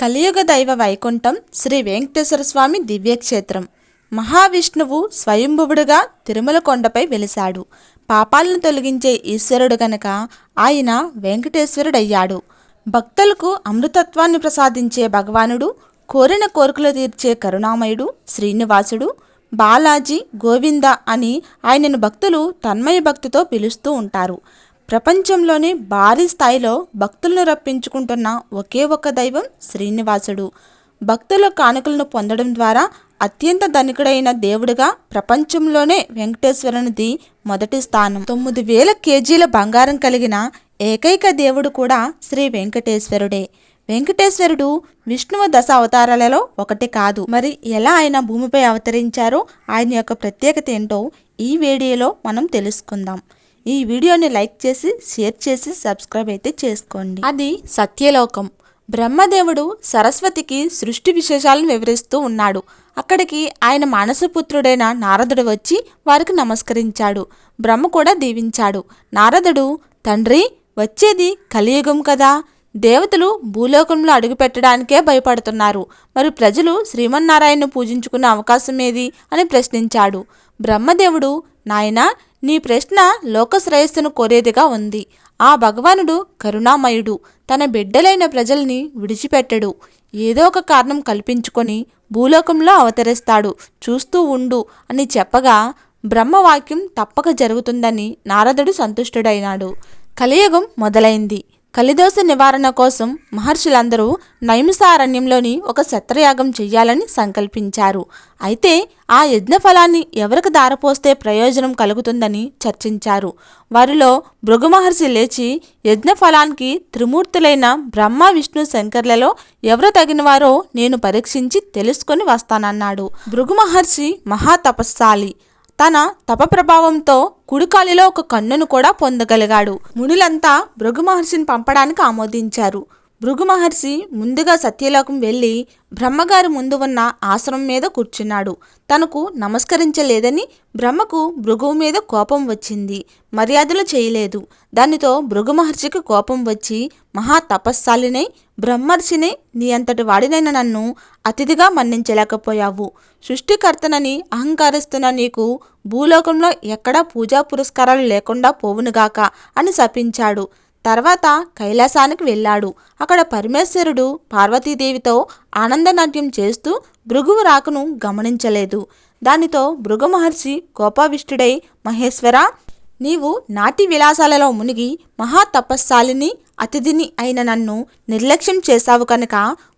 కలియుగ దైవ వైకుంఠం శ్రీ వెంకటేశ్వర స్వామి దివ్యక్షేత్రం. మహావిష్ణువు స్వయంభువుడుగా తిరుమల కొండపై వెలిశాడు. పాపాలను తొలగించే ఈశ్వరుడు గనక ఆయన వెంకటేశ్వరుడయ్యాడు. భక్తులకు అమృతత్వాన్ని ప్రసాదించే భగవానుడు కోరిన కోరికలు తీర్చే కరుణామయుడు శ్రీనివాసుడు బాలాజీ గోవింద అని ఆయనను భక్తులు తన్మయ భక్తితో పిలుస్తూ ఉంటారు. ప్రపంచంలోనే భారీ స్థాయిలో భక్తులను రప్పించుకుంటున్న ఒకే ఒక దైవం శ్రీనివాసుడు. భక్తుల కానుకలను పొందడం ద్వారా అత్యంత ధనికుడైన దేవుడిగా ప్రపంచంలోనే వెంకటేశ్వరునిది మొదటి స్థానం. తొమ్మిది వేల కేజీల బంగారం కలిగిన ఏకైక దేవుడు కూడా శ్రీ వెంకటేశ్వరుడే. వెంకటేశ్వరుడు విష్ణువు దశ అవతారాలలో ఒకటి కాదు. మరి ఎలా ఆయన భూమిపై అవతరించారో ఆయన యొక్క ప్రత్యేకత ఏంటో ఈ వీడియోలో మనం తెలుసుకుందాం. ఈ వీడియోని లైక్ చేసి షేర్ చేసి సబ్స్క్రైబ్ అయితే చేసుకోండి. అది సత్యలోకం. బ్రహ్మదేవుడు సరస్వతికి సృష్టి విశేషాలను వివరిస్తూ ఉన్నాడు. అక్కడికి ఆయన మానసపుత్రుడైన నారదుడు వచ్చి వారికి నమస్కరించాడు. బ్రహ్మ కూడా దీవించాడు. నారదుడు తండ్రి వచ్చేది కలియుగం కదా. దేవతలు భూలోకంలో అడుగుపెట్టడానికే భయపడుతున్నారు. మరి ప్రజలు శ్రీమన్నారాయణను పూజించుకునే అవకాశం ఏది? అని ప్రశ్నించాడు. బ్రహ్మదేవుడు నాయనా నీ ప్రశ్న లోకశ్రేయస్సును కోరేదిగా ఉంది. ఆ భగవానుడు కరుణామయుడు. తన బిడ్డలైన ప్రజల్ని విడిచిపెట్టడు. ఏదో ఒక కారణం కల్పించుకొని భూలోకంలో అవతరిస్తాడు. చూస్తూ ఉండు అని చెప్పగా బ్రహ్మవాక్యం తప్పక జరుగుతుందని నారదుడు సంతుష్టుడైనాడు. కలియుగం మొదలైంది. కలిదోష నివారణ కోసం మహర్షులందరూ నైమిసారణ్యంలోని ఒక సత్రయాగం చెయ్యాలని సంకల్పించారు. అయితే ఆ యజ్ఞ ఫలాన్ని ఎవరికి దారపోస్తే ప్రయోజనం కలుగుతుందని చర్చించారు. వారిలో భృగు మహర్షి లేచి యజ్ఞ ఫలానికి త్రిమూర్తులైన బ్రహ్మ విష్ణు శంకర్లలో ఎవరు తగినవారో నేను పరీక్షించి తెలుసుకొని వస్తానన్నాడు. భృగు మహర్షి మహాతపస్సాలి. తన తప ప్రభావంతో కుడికాలిలో ఒక కన్నును కూడా పొందగలిగాడు. మునులంతా భృగు మహర్షిని పంపడానికి ఆమోదించారు. భృగు మహర్షి ముందుగా సత్యలోకం వెళ్ళి బ్రహ్మగారి ముందు ఉన్న ఆశ్రమం మీద కూర్చున్నాడు. తనకు నమస్కరించలేదని బ్రహ్మకు భృగువు మీద కోపం వచ్చింది. మర్యాదలు చేయలేదు. దానితో భృగు మహర్షికి కోపం వచ్చి మహా తపస్సాలినై బ్రహ్మర్షిని నీ అంతటి వాడినైన నన్ను అతిథిగా మన్నించలేకపోయావు. సృష్టికర్తనని అహంకరిస్తున్న నీకు భూలోకంలో ఎక్కడా పూజా పురస్కారాలు లేకుండా పోవునుగాక అని శపించాడు. తర్వాత కైలాసానికి వెళ్ళాడు. అక్కడ పరమేశ్వరుడు పార్వతీదేవితో ఆనందనాట్యం చేస్తూ భృగువు రాకను గమనించలేదు. దానితో భృగు మహర్షి కోపావిష్టుడై మహేశ్వర నీవు నాటి విలాసాలలో మునిగి మహా తపస్సాలిని అతిథిని అయిన నన్ను నిర్లక్ష్యం చేశావు కనుక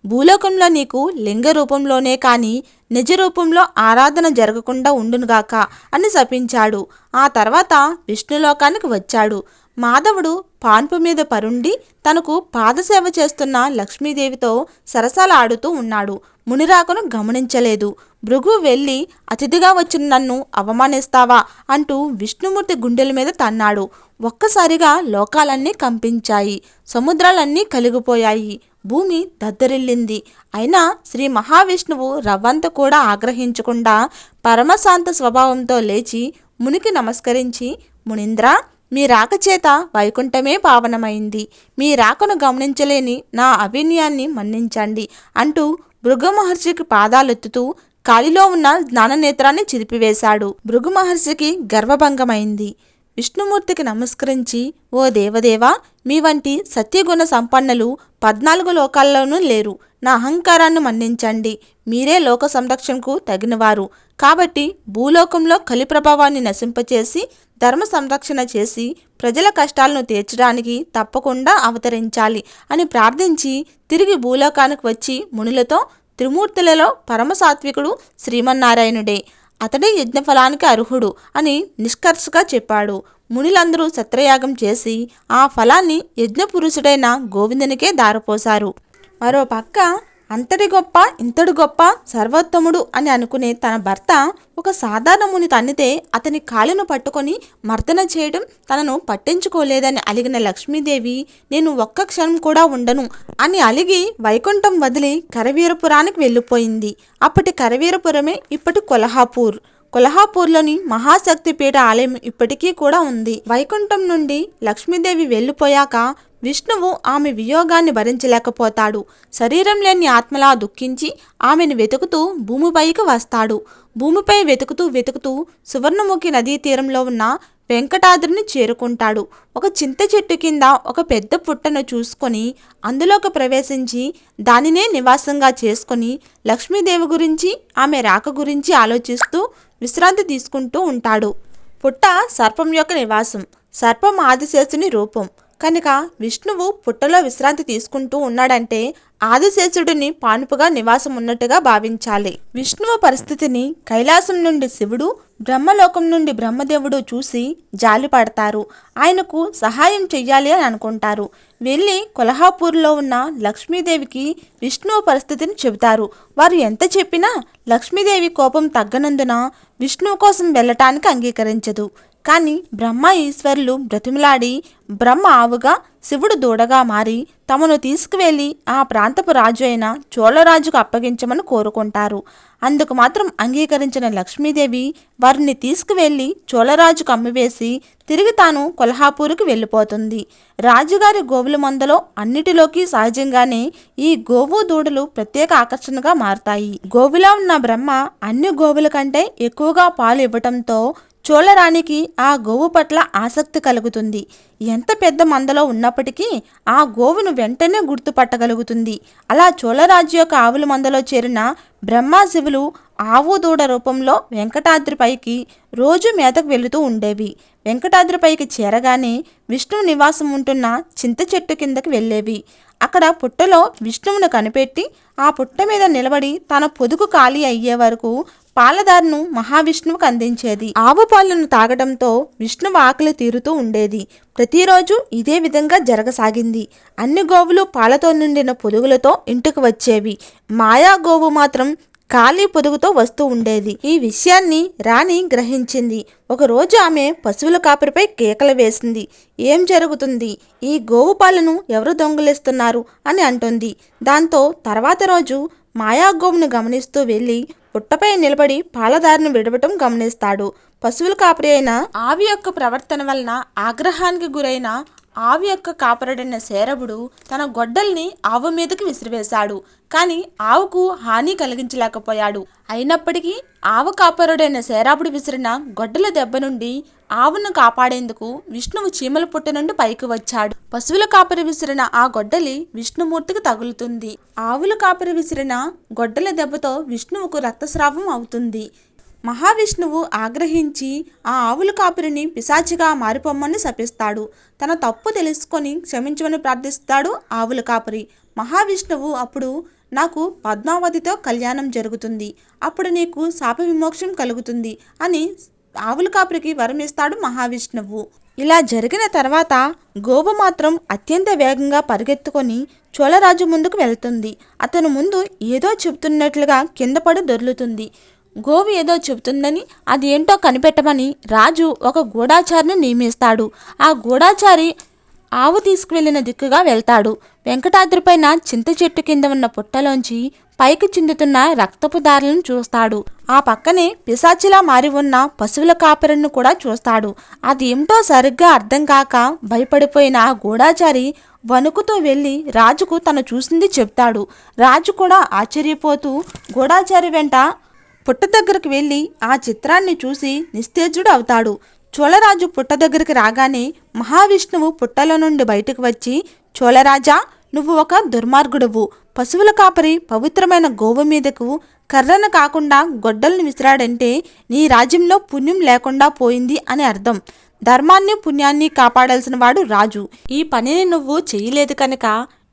భూలోకంలో నీకు లింగ రూపంలోనే కానీ నిజ రూపంలో ఆరాధన జరగకుండా ఉండునుగాక అని శపించాడు. ఆ తర్వాత విష్ణులోకానికి వచ్చాడు. మాధవుడు పాన్పు మీద పరుండి తనకు పాదసేవ చేస్తున్న లక్ష్మీదేవితో సరసాల ఆడుతూ ఉన్నాడు. మునిరాకును గమనించలేదు. భృగు వెళ్ళి అతిథిగా వచ్చిన నన్ను అవమానిస్తావా? అంటూ విష్ణుమూర్తి గుండెల మీద తన్నాడు. ఒక్కసారిగా లోకాలన్నీ కంపించాయి. సముద్రాలన్నీ కలిగిపోయాయి. భూమి దద్దరిల్లింది. అయినా శ్రీ మహావిష్ణువు రవ్వంత కూడా ఆగ్రహించకుండా పరమశాంత స్వభావంతో లేచి మునికి నమస్కరించి మునింద్ర మీ రాక చేత వైకుంఠమే పావనమైంది. మీ రాకను గమనించలేని నా అవినయాన్ని మన్నించండి అంటూ భృగు మహర్షికి పాదాలెత్తుతూ కాలిలో ఉన్న జ్ఞాననేత్రాన్ని చిరిపివేశాడు భృగు మహర్షికి గర్వభంగమైంది. విష్ణుమూర్తికి నమస్కరించి ఓ దేవదేవా మీ వంటి సత్యగుణ సంపన్నులు పద్నాలుగు లోకాల్లోనూ లేరు. నా అహంకారాన్ని మన్నించండి. మీరే లోక సంరక్షణకు తగినవారు. కాబట్టి భూలోకంలో కలి ప్రభావాన్ని నశింపచేసి ధర్మ సంరక్షణ చేసి ప్రజల కష్టాలను తీర్చడానికి తప్పకుండా అవతరించాలి అని ప్రార్థించి తిరిగి భూలోకానికి వచ్చి మునులతో త్రిమూర్తులలో పరమసాత్వికుడు శ్రీమన్నారాయణుడే. అతడే యజ్ఞఫలానికి అర్హుడు అని నిష్కర్షగా చెప్పాడు. మునులందరూ సత్రయాగం చేసి ఆ ఫలాన్ని యజ్ఞపురుషుడైన గోవిందునికే దారపోశారు. మరో పక్క అంతటి గొప్ప ఇంతటి గొప్ప సర్వోత్తముడు అని అనుకునే తన భర్త ఒక సాధారణ ముని తన్నితే అతని కాళ్ళను పట్టుకొని మర్దన చేయడం తనను పట్టించుకోలేదని అలిగిన లక్ష్మీదేవి నేను ఒక్క క్షణం కూడా ఉండను అని అలిగి వైకుంఠం వదిలి కరవీరపురానికి వెళ్ళిపోయింది. అప్పటి కరవీరపురమే ఇప్పటి కొల్హాపూర్. కొల్హాపూర్లోని మహాశక్తిపీఠ ఆలయం ఇప్పటికీ కూడా ఉంది. వైకుంఠం నుండి లక్ష్మీదేవి వెళ్ళిపోయాక విష్ణువు ఆమె వియోగాన్ని భరించలేకపోతాడు. శరీరం లేని ఆత్మలా దుఃఖించి ఆమెను వెతుకుతూ భూమిపైకి వస్తాడు. భూమిపై వెతుకుతూ వెతుకుతూ సువర్ణముఖి నదీ తీరంలో ఉన్న వెంకటాద్రిని చేరుకుంటాడు. ఒక చింత చెట్టు కింద ఒక పెద్ద పుట్టను చూసుకొని అందులోకి ప్రవేశించి దానినే నివాసంగా చేసుకొని లక్ష్మీదేవి గురించి ఆమె రాక గురించి ఆలోచిస్తూ విశ్రాంతి తీసుకుంటూ ఉంటాడు. పుట్ట సర్పం యొక్క నివాసం. సర్పం ఆదిశేషుని రూపం. కనుక విష్ణువు పుట్టలో విశ్రాంతి తీసుకుంటూ ఉన్నాడంటే ఆదిశేషుడిని పానుపుగా నివాసం ఉన్నట్టుగా భావించాలి. విష్ణువు పరిస్థితిని కైలాసం నుండి శివుడు బ్రహ్మలోకం నుండి బ్రహ్మదేవుడు చూసి జాలిపడతారు ఆయనకు సహాయం చెయ్యాలి అని అనుకుంటారు. వెళ్ళి కొల్హాపూర్లో ఉన్న లక్ష్మీదేవికి విష్ణువు పరిస్థితిని చెబుతారు. వారు ఎంత చెప్పినా లక్ష్మీదేవి కోపం తగ్గనందున విష్ణువు కోసం వెళ్ళటానికి అంగీకరించదు. కానీ బ్రహ్మ ఈశ్వరులు బ్రతిమిలాడి బ్రహ్మ ఆవుగా శివుడు దూడగా మారి తమను తీసుకువెళ్ళి ఆ ప్రాంతపు రాజు అయిన చోళరాజుకు అప్పగించమని కోరుకుంటారు. అందుకు మాత్రం అంగీకరించిన లక్ష్మీదేవి వారిని తీసుకువెళ్ళి చోళరాజుకు అమ్మివేసి తిరిగి తాను కొల్హాపూర్కి వెళ్ళిపోతుంది. రాజుగారి గోవుల మందలో అన్నిటిలోకి సహజంగానే ఈ గోవు దూడలు ప్రత్యేక ఆకర్షణగా మారతాయి. గోవులో ఉన్న బ్రహ్మ అన్ని గోవుల కంటే ఎక్కువగా పాలు ఇవ్వటంతో చోళరాణికి ఆ గోవు పట్ల ఆసక్తి కలుగుతుంది. ఎంత పెద్ద మందలో ఉన్నప్పటికీ ఆ గోవును వెంటనే గుర్తుపట్టగలుగుతుంది. అలా చోళరాజు యొక్క ఆవుల మందలో చేరిన బ్రహ్మాశివులు ఆవు దూడ రూపంలో వెంకటాద్రిపైకి రోజు మేతకు వెళుతూ ఉండేవి. వెంకటాద్రిపైకి చేరగానే విష్ణువు నివాసం ఉంటున్న చింత చెట్టు కిందకి వెళ్ళేవి. అక్కడ పుట్టలో విష్ణువును కనిపెట్టి ఆ పుట్ట మీద నిలబడి తన పొదుగు ఖాళీ అయ్యే వరకు పాలదారును మహావిష్ణువుకు అందించేది. ఆవు పాలను తాగడంతో విష్ణువు ఆకలి తీరుతూ ఉండేది. ప్రతిరోజు ఇదే విధంగా జరగసాగింది. అన్ని గోవులు పాలతో నిండిన పొదుగులతో ఇంటికి వచ్చేవి. మాయా గోవు మాత్రం ఖాళీ పొదుగుతో వస్తూ ఉండేది. ఈ విషయాన్ని రాణి గ్రహించింది. ఒకరోజు ఆమె పశువుల కాపరిపై కేకలు వేసింది. ఏం జరుగుతుంది? ఈ గోవు పాలను ఎవరు దొంగిలిస్తున్నారు? అని అంటుంది. దాంతో తర్వాత రోజు మాయా గోవును గమనిస్తూ వెళ్ళి పుట్టపై నిలబడి పాలదారిని విడవటం గమనిస్తాడు. పశువుల కాపరి అయిన ఆవి యొక్క ప్రవర్తన వలన ఆగ్రహానికి గురైన ఆవు యొక్క కాపరుడైన శేరవుడు తన గొడ్డల్ని ఆవు మీదకి విసిరివేశాడు. కానీ ఆవుకు హాని కలిగించలేకపోయాడు. అయినప్పటికీ ఆవు కాపరుడైన శేరాపుడు విసిరిన గొడ్డల దెబ్బ నుండి ఆవును కాపాడేందుకు విష్ణువు చీమల పుట్ట నుండి పైకి వచ్చాడు. పశువుల కాపరి విసిరిన ఆ గొడ్డలి విష్ణుమూర్తికి తగులుతుంది. ఆవుల కాపరి విసిరిన గొడ్డల దెబ్బతో విష్ణువుకు రక్తస్రావం అవుతుంది. మహావిష్ణువు ఆగ్రహించి ఆ ఆవుల కాపురిని పిశాచిగా మారిపోమ్మని శపిస్తాడు. తన తప్పు తెలుసుకొని క్షమించమని ప్రార్థిస్తాడు ఆవుల కాపురి. మహావిష్ణువు అప్పుడు నాకు పద్మావతితో కళ్యాణం జరుగుతుంది. అప్పుడు నీకు శాప విమోక్షం కలుగుతుంది అని ఆవుల కాపురికి వరమిస్తాడు మహావిష్ణువు. ఇలా జరిగిన తర్వాత గోవు మాత్రం అత్యంత వేగంగా పరిగెత్తుకొని చోళరాజు ముందుకు వెళ్తుంది. అతను ముందు ఏదో చెబుతున్నట్లుగా కింద పడి దొర్లుతుంది. గోవి ఏదో చెబుతుందని అది ఏంటో కనిపెట్టమని రాజు ఒక గూఢాచారిని నియమిస్తాడు. ఆ గూఢాచారి ఆవు తీసుకువెళ్ళిన దిక్కుగా వెళ్తాడు. వెంకటాద్రిపైన చింత చెట్టు కింద ఉన్న పుట్టలోంచి పైకి చిందుతున్న రక్తపు దారులను చూస్తాడు. ఆ పక్కనే పిశాచిలా మారి ఉన్న పశువుల కాపరిని కూడా చూస్తాడు. అది ఏమిటో సరిగ్గా అర్థం కాక భయపడిపోయిన ఆ గూఢాచారి వణుకుతో వెళ్ళి రాజుకు తను చూసింది చెప్తాడు. రాజు కూడా ఆశ్చర్యపోతూ గూఢాచారి వెంట పుట్ట దగ్గరకు వెళ్ళి ఆ చిత్రాన్ని చూసి నిస్తేజుడు అవుతాడు. చోళరాజు పుట్ట దగ్గరికి రాగానే మహావిష్ణువు పుట్టలో నుండి బయటకు వచ్చి చోళరాజా నువ్వు ఒక దుర్మార్గుడువు. పశువుల కాపరి పవిత్రమైన గోవు మీదకు కర్రను కాకుండా గొడ్డల్ని విసిరాడంటే నీ రాజ్యంలో పుణ్యం లేకుండా పోయింది అని అర్థం. ధర్మాన్ని పుణ్యాన్ని కాపాడాల్సిన వాడు రాజు. ఈ పనిని నువ్వు చేయలేదు కనుక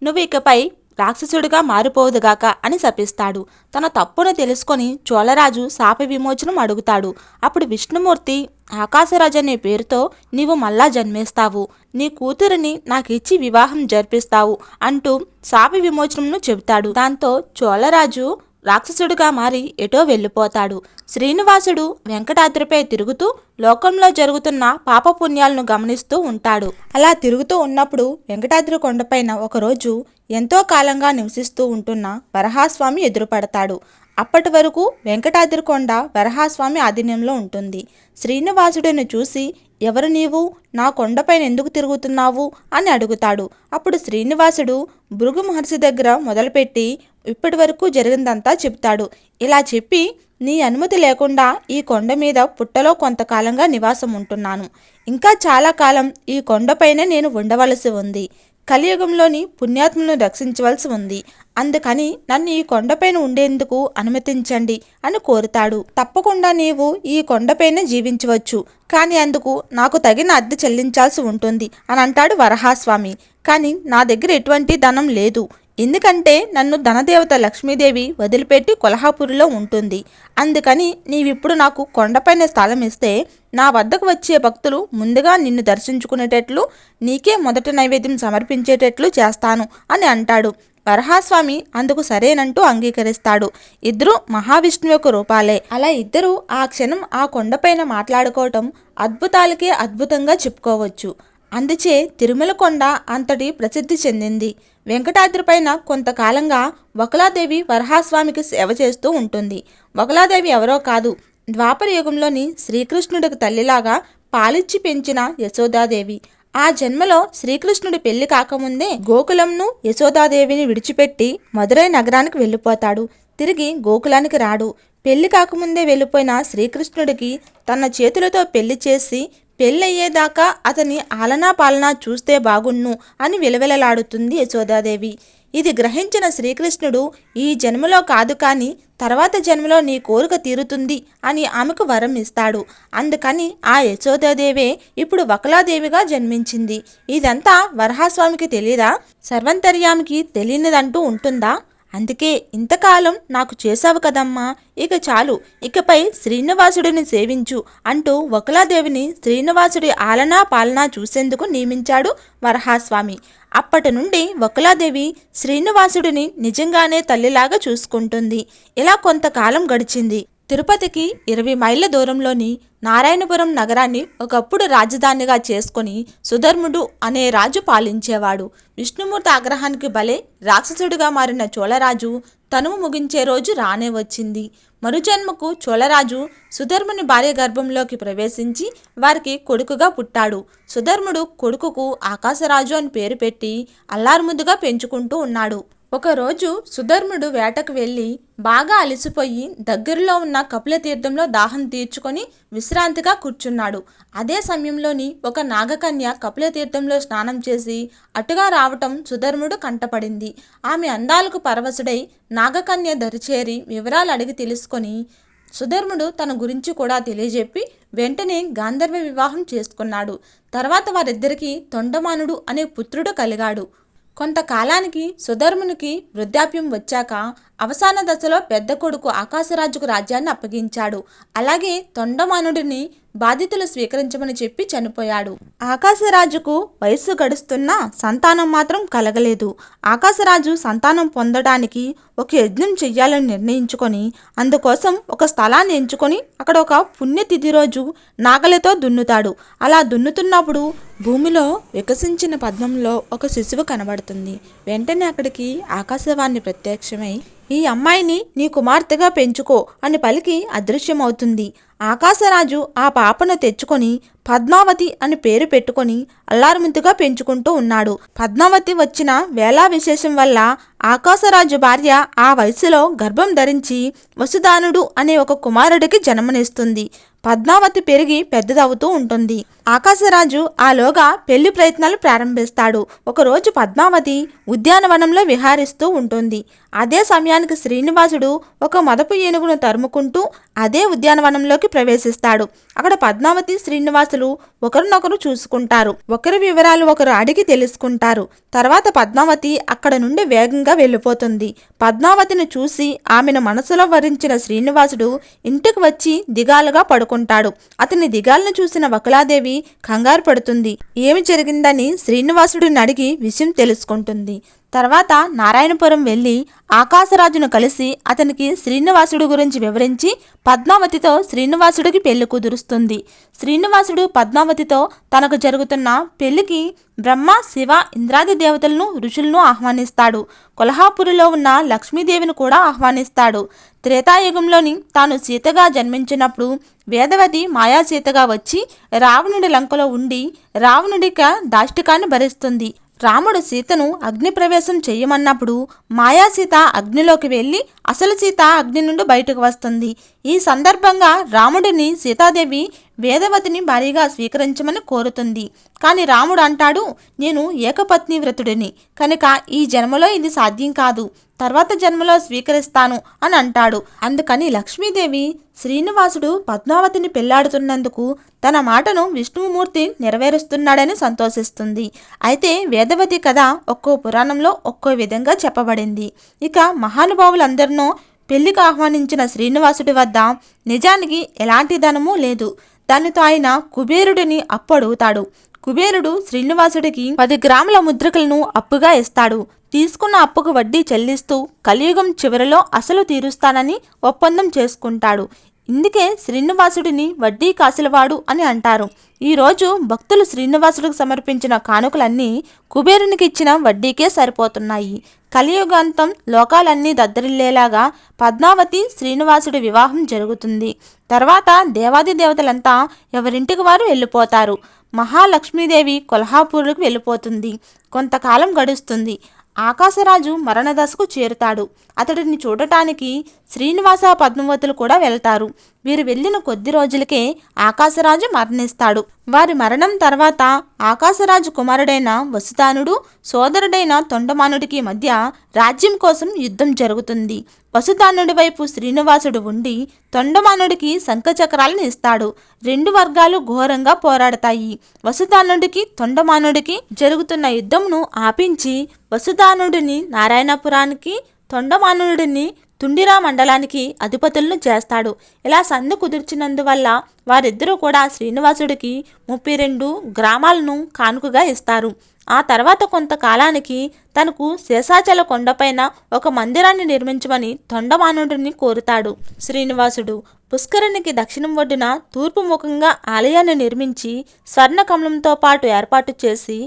నువ్వు ఇకపై రాక్షసుడిగా మారిపోదుగాక అని శపిస్తాడు. తన తప్పును తెలుసుకొని చోళరాజు శాప విమోచనం అడుగుతాడు. అప్పుడు విష్ణుమూర్తి ఆకాశరాజు అనే పేరుతో నీవు మళ్ళా జన్మిస్తావు. నీ కూతురిని నాకిచ్చి వివాహం జరిపిస్తావు అంటూ శాప విమోచనంను చెబుతాడు. దాంతో చోళరాజు రాక్షసుడిగా మారి ఎటో వెళ్ళిపోతాడు. శ్రీనివాసుడు వెంకటాద్రిపై తిరుగుతూ లోకంలో జరుగుతున్న పాపపుణ్యాలను గమనిస్తూ ఉంటాడు. అలా తిరుగుతూ ఉన్నప్పుడు వెంకటాద్రి కొండపైన ఒకరోజు ఎంతో కాలంగా నివసిస్తూ ఉంటున్న వరహాస్వామి ఎదురుపడతాడు. అప్పటి వరకు వెంకటాద్రికొండ వరహాస్వామి ఆధీనంలో ఉంటుంది. శ్రీనివాసుడిని చూసి ఎవరు నీవు? నా కొండపైన ఎందుకు తిరుగుతున్నావు? అని అడుగుతాడు. అప్పుడు శ్రీనివాసుడు భృగు మహర్షి దగ్గర మొదలుపెట్టి ఇప్పటి వరకు జరిగిందంతా చెప్తాడు. ఇలా చెప్పి నీ అనుమతి లేకుండా ఈ కొండ మీద పుట్టలో కొంతకాలంగా నివాసం ఉంటున్నాను ఇంకా చాలా కాలం ఈ కొండపైనే నేను ఉండవలసి ఉంది. కలియుగంలోని పుణ్యాత్మను రక్షించవలసి ఉంది. అందుకని నన్ను ఈ కొండపైన ఉండేందుకు అనుమతించండి అని కోరుతాడు. తప్పకుండా నీవు ఈ కొండపైన జీవించవచ్చు. కానీ అందుకు నాకు తగిన అద్దె చెల్లించాల్సి ఉంటుంది అని అంటాడు వరహాస్వామి. కానీ నా దగ్గర ఎటువంటి ధనం లేదు. ఎందుకంటే నన్ను ధనదేవత లక్ష్మీదేవి వదిలిపెట్టి కొల్హాపూర్లో ఉంటుంది. అందుకని నీవిప్పుడు నాకు కొండపైన స్థలం ఇస్తే నా వద్దకు వచ్చే భక్తులు ముందుగా నిన్ను దర్శించుకునేటట్లు నీకే మొదటి నైవేద్యం సమర్పించేటట్లు చేస్తాను అని అంటాడు. వరహాస్వామి అందుకు సరేనంటూ అంగీకరిస్తాడు. ఇద్దరు మహావిష్ణువు యొక్క రూపాలే. అలా ఇద్దరు ఆ క్షణం ఆ కొండపైన మాట్లాడుకోవటం అద్భుతాలకే అద్భుతంగా చెప్పుకోవచ్చు. అందుచే తిరుమల కొండ అంతటి ప్రసిద్ధి చెందింది. వెంకటాద్రిపైన కొంతకాలంగా వకలాదేవి వరహాస్వామికి సేవ చేస్తూ ఉంటుంది. వకలాదేవి ఎవరో కాదు. ద్వాపర యుగంలోని శ్రీకృష్ణుడికి తల్లిలాగా పాలిచ్చి పెంచిన యశోదాదేవి. ఆ జన్మలో శ్రీకృష్ణుడి పెళ్ళి కాకముందే గోకులంను యశోదాదేవిని విడిచిపెట్టి మదురై నగరానికి వెళ్ళిపోతాడు. తిరిగి గోకులానికి రాడు. పెళ్ళి కాకముందే వెళ్ళిపోయిన శ్రీకృష్ణుడికి తన చేతులతో పెళ్ళి చేసి పెళ్ళయ్యేదాకా అతని ఆలనా పాలనా చూస్తే బాగున్ను అని విలవిలలాడుతుంది యశోదాదేవి. ఇది గ్రహించిన శ్రీకృష్ణుడు ఈ జన్మలో కాదు కానీ తర్వాత జన్మలో నీ కోరిక తీరుతుంది అని ఆమెకు వరం ఇస్తాడు. అందుకని ఆ యశోదాదేవే ఇప్పుడు వకలాదేవిగా జన్మించింది. ఇదంతా వరహాస్వామికి తెలీదా? సర్వంతర్యామికి తెలియనిదంటూ ఉంటుందా? అందుకే ఇంతకాలం నాకు చేశావు కదమ్మా. ఇక చాలు. ఇకపై శ్రీనివాసుడిని సేవించు అంటూ వకులాదేవిని శ్రీనివాసుడి ఆలనా పాలనా చూసేందుకు నియమించాడు వరహాస్వామి. అప్పటి నుండి వకులాదేవి శ్రీనివాసుడిని నిజంగానే తల్లిలాగా చూసుకుంటుంది. ఇలా కొంతకాలం గడిచింది. తిరుపతికి ఇరవై మైళ్ళ దూరంలోని నారాయణపురం నగరాన్ని ఒకప్పుడు రాజధానిగా చేసుకొని సుధర్ముడు అనే రాజు పాలించేవాడు. విష్ణుమూర్తి ఆగ్రహానికి బలే రాక్షసుడిగా మారిన చోళరాజు తనువు ముగించే రోజు రానే వచ్చింది. మరుజన్మకు చోళరాజు సుధర్ముని భార్య గర్భంలోకి ప్రవేశించి వారికి కొడుకుగా పుట్టాడు. సుధర్ముడు కొడుకుకు ఆకాశరాజు అని పేరు పెట్టి అల్లారుముద్దుగా పెంచుకుంటూ ఉన్నాడు. ఒకరోజు సుధర్ముడు వేటకు వెళ్ళి బాగా అలసిపోయి దగ్గరలో ఉన్న కపిల తీర్థంలో దాహం తీర్చుకొని విశ్రాంతిగా కూర్చున్నాడు. అదే సమయంలోని ఒక నాగకన్య కపిల తీర్థంలో స్నానం చేసి అటుగా రావటం సుధర్ముడు కంటపడింది. ఆమె అందాలకు పరవశుడై నాగకన్య దరిచేరి వివరాలు అడిగి తెలుసుకొని సుధర్ముడు తన గురించి కూడా తెలియజెప్పి వెంటనే గాంధర్వ వివాహం చేసుకున్నాడు. తర్వాత వారిద్దరికీ తొండమానుడు అనే పుత్రుడు కలిగాడు. కొంతకాలానికి సుధర్మునికి వృద్ధాప్యం వచ్చాక అవసాన దశలో పెద్ద కొడుకు ఆకాశరాజుకు రాజ్యాన్ని అప్పగించాడు. అలాగే తొండమానుడిని బాధితులు స్వీకరించమని చెప్పి చనిపోయాడు. ఆకాశరాజుకు వయస్సు గడుస్తున్నా సంతానం మాత్రం కలగలేదు. ఆకాశరాజు సంతానం పొందడానికి ఒక యజ్ఞం చెయ్యాలని నిర్ణయించుకొని అందుకోసం ఒక స్థలాన్ని ఎంచుకొని అక్కడ ఒక పుణ్యతిథి రోజు నాగలితో దున్నుతాడు. అలా దున్నుతున్నప్పుడు భూమిలో వికసించిన పద్మంలో ఒక శిశువు కనబడుతుంది. వెంటనే అక్కడికి ఆకాశవాణి ప్రత్యక్షమై ఈ అమ్మాయిని నీ కుమార్తెగా పెంచుకో అని పలికి అదృశ్యమవుతుంది. ఆకాశరాజు ఆ పాపను తెచ్చుకొని పద్మావతి అని పేరు పెట్టుకొని అల్లారుముద్దుగా పెంచుకుంటూ ఉన్నాడు. పద్మావతి వచ్చిన వేళా విశేషం వల్ల ఆకాశరాజు భార్య ఆ వయసులో గర్భం ధరించి వసుదానుడు అనే ఒక కుమారుడికి జన్మనిస్తుంది. పద్మావతి పెరిగి పెద్దదవుతూ ఉంటుంది. ఆకాశరాజు ఆలోగా పెళ్ళి ప్రయత్నాలు ప్రారంభిస్తాడు. ఒకరోజు పద్మావతి ఉద్యానవనంలో విహారిస్తూ ఉంటుంది. అదే సమయానికి శ్రీనివాసుడు ఒక మదపు ఏనుగును తరుముకుంటూ అదే ఉద్యానవనంలోకి ప్రవేశిస్తాడు. అక్కడ పద్మావతి శ్రీనివాసులు ఒకరినొకరు చూసుకుంటారు. ఒకరి వివరాలు ఒకరు అడిగి తెలుసుకుంటారు. తర్వాత పద్మావతి అక్కడ నుండి వేగంగా వెళ్ళిపోతుంది. పద్మావతిని చూసి ఆమెను మనసులో వరించిన శ్రీనివాసుడు ఇంటికి వచ్చి దిగాలుగా పడుకుంటాడు. అతని దిగాలను చూసిన వకులాదేవి కంగారు పడుతుంది. ఏమి జరిగిందని శ్రీనివాసుడిని అడిగి విషయం తెలుసుకుంటుంది. తర్వాత నారాయణపురం వెళ్ళి ఆకాశరాజును కలిసి అతనికి శ్రీనివాసుడు గురించి వివరించి పద్మావతితో శ్రీనివాసుడికి పెళ్ళి కుదురుస్తుంది. శ్రీనివాసుడు పద్మావతితో తనకు జరుగుతున్న పెళ్ళికి బ్రహ్మ శివ ఇంద్రాది దేవతలను ఋషులను ఆహ్వానిస్తాడు. కొల్హాపురిలో ఉన్న లక్ష్మీదేవిని కూడా ఆహ్వానిస్తాడు. త్రేతాయుగంలోని తాను సీతగా జన్మించినప్పుడు వేదవతి మాయాసీతగా వచ్చి రావణుడి లంకలో ఉండి రావణుడిక దాష్టికాన్ని భరిస్తుంది. రాముడు సీతను అగ్ని ప్రవేశం చేయమన్నప్పుడు మాయాసీత అగ్నిలోకి వెళ్ళి అసలు సీత అగ్ని నుండి బయటకు వస్తుంది. ఈ సందర్భంగా రాముడిని సీతాదేవి వేదవతిని భారీగా స్వీకరించమని కోరుతుంది. కానీ రాముడు అంటాడు నేను ఏకపత్ని వ్రతుడిని. కనుక ఈ జన్మలో ఇది సాధ్యం కాదు. తర్వాత జన్మలో స్వీకరిస్తాను అని అంటాడు. అందుకని లక్ష్మీదేవి శ్రీనివాసుడు పద్మావతిని పెళ్ళాడుతున్నందుకు తన మాటను విష్ణుమూర్తి నెరవేరుస్తున్నాడని సంతోషిస్తుంది. అయితే వేదవతి కథ ఒక్కో పురాణంలో ఒక్కో విధంగా చెప్పబడింది. ఇక మహానుభావులందరినో పెళ్ళికి ఆహ్వానించిన శ్రీనివాసుడి వద్ద నిజానికి ఎలాంటి ధనము లేదు. దానితో ఆయన కుబేరుడిని అప్పడుగుతాడు. కుబేరుడు శ్రీనివాసుడికి పది గ్రాముల ముద్రికలను అప్పుగా ఇస్తాడు. తీసుకున్న అప్పుకు వడ్డీ చెల్లిస్తూ కలియుగం చివరిలో అసలు తీరుస్తానని ఒప్పందం చేసుకుంటాడు. ఇందుకే శ్రీనివాసుడిని వడ్డీ కాసులవాడు అని అంటారు. ఈరోజు భక్తులు శ్రీనివాసుడికి సమర్పించిన కానుకలన్నీ కుబేరునికి ఇచ్చిన వడ్డీకే సరిపోతున్నాయి. కలియుగాంతం లోకాలన్నీ దద్దరిల్లేలాగా పద్మావతి శ్రీనివాసుడి వివాహం జరుగుతుంది. తర్వాత దేవాది దేవతలంతా ఎవరింటికి వారు వెళ్ళిపోతారు. మహాలక్ష్మీదేవి కొల్హాపూర్లకు వెళ్ళిపోతుంది. కొంతకాలం గడుస్తుంది. ఆకాశరాజు మరణదశకు చేరుతాడు. అతడిని చూడటానికి శ్రీనివాస పద్మవతులు కూడా వెళ్తారు. వీరు వెళ్ళిన కొద్ది రోజులకే ఆకాశరాజు మరణిస్తాడు. వారి మరణం తర్వాత ఆకాశరాజు కుమారుడైన వసుదానుడు సోదరుడైన తొండమానుడికి మధ్య రాజ్యం కోసం యుద్ధం జరుగుతుంది. వసుదానుడి వైపు శ్రీనివాసుడు ఉండి తొండమానుడికి శంఖచక్రాలను ఇస్తాడు. రెండు వర్గాలు ఘోరంగా పోరాడతాయి. వసుతానుడికి తొండమానుడికి జరుగుతున్న యుద్ధంను ఆపించి వసుదానుడిని నారాయణపురానికి తొండమానుడిని తుండిరా మండలానికి అధిపతులను చేస్తాడు. ఇలా సంధి కుదిర్చినందువల్ల వారిద్దరూ కూడా శ్రీనివాసుడికి ముప్పై రెండు గ్రామాలను కానుకగా ఇస్తారు. ఆ తర్వాత కొంతకాలానికి తనకు శేషాచల కొండపైన ఒక మందిరాన్ని నిర్మించమని తొండమానుడిని కోరుతాడు. శ్రీనివాసుడు పుష్కరునికి దక్షిణం ఒడ్డున తూర్పు ముఖంగా ఆలయాన్ని నిర్మించి స్వర్ణ కమలంతో పాటు ఏర్పాటు చేసి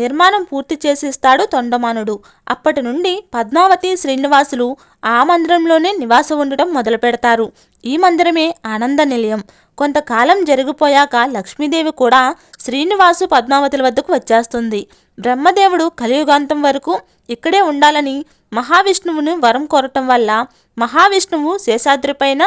నిర్మాణం పూర్తి చేసిస్తాడు తొండమానుడు. అప్పటి నుండి పద్మావతి శ్రీనివాసులు ఆ మందిరంలోనే నివాసం ఉండటం మొదలు పెడతారు. ఈ మందిరమే ఆనంద నిలయం. కొంతకాలం జరిగిపోయాక లక్ష్మీదేవి కూడా శ్రీనివాసు పద్మావతుల వద్దకు వచ్చేస్తుంది. బ్రహ్మదేవుడు కలియుగాంతం వరకు ఇక్కడే ఉండాలని మహావిష్ణువును వరం కోరటం వల్ల మహావిష్ణువు శేషాద్రిపైన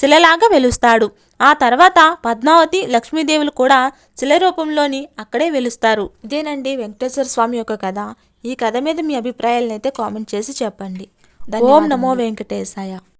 శిలలాగా వెలుస్తాడు. ఆ తర్వాత పద్మావతి లక్ష్మీదేవులు కూడా శిల రూపంలోని అక్కడే వెలుస్తారు. ఇదేనండి వెంకటేశ్వర స్వామి యొక్క కథ. ఈ కథ మీద మీ అభిప్రాయాలను అయితే కామెంట్ చేసి చెప్పండి. ఓం నమో వెంకటేశాయ.